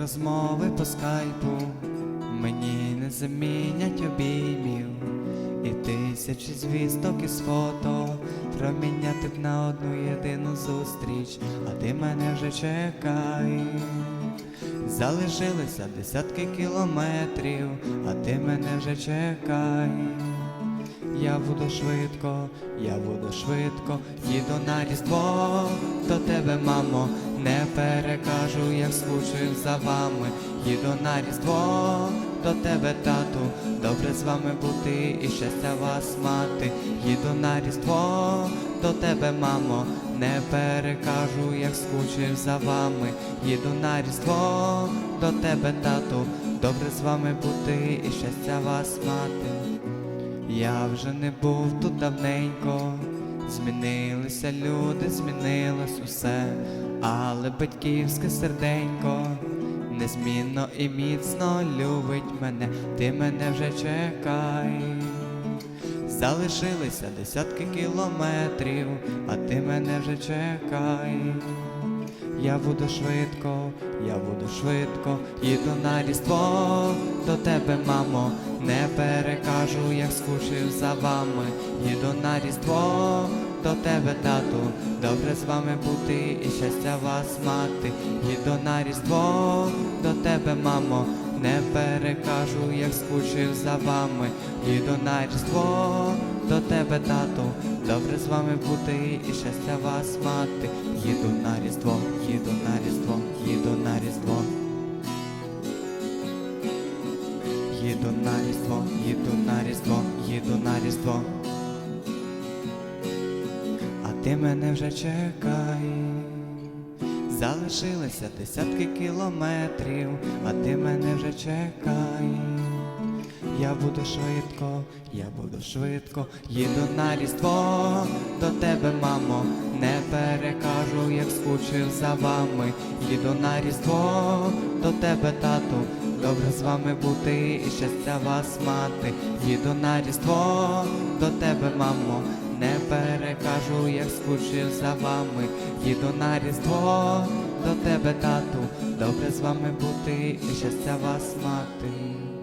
розмови по скайпу. Мені не замінять обіймів, і тисячі звісток із фото. Проміняти б на одну єдину зустріч, а ти мене вже чекаєш. Залишилися десятки кілометрів, а ти мене вже чекаєш. Я буду швидко, я буду швидко, їду на різдво. До тебе, мамо, не перекажу, як скучив за вами. Їду на різдво до тебе, тату, добре з вами бути і щастя вас мати. Їду на різдво до тебе, мамо, не перекажу, як скучив за вами. Їду на різдво до тебе, тату, добре з вами бути і щастя вас мати. Я вже не був тут давненько, змінилися люди, змінилось усе, але батьківське серденько незмінно і міцно любить мене, ти мене вже чекай. Залишилися десятки кілометрів, а ти мене вже чекай. Я буду швидко, я буду швидко, їду на різдво до тебе, мамо, не перекажу, як скучив за вами. Їду на різдво до тебе, тату, добре з вами бути і щастя вас мати. Їду на різдво до тебе, мамо, не перекажу, як скучив за вами. Їду на різдво до тебе, тату, добре з вами бути і щастя вас мати. Їду на Їду на різдво, їду на різдво, їду на різдво. А ти мене вже чекай. Залишилися десятки кілометрів, а ти мене вже чекай. Я буду швидко, я буду швидко, їду на різдво до тебе, скучив за вами. Їду на різдво до тебе, тату, добре з вами бути і щастя вас мати. Їду на різдво до тебе, мамо, не перекажу, як скучив за вами. Їду на різдво до тебе, тату, добре з вами бути і щастя вас мати.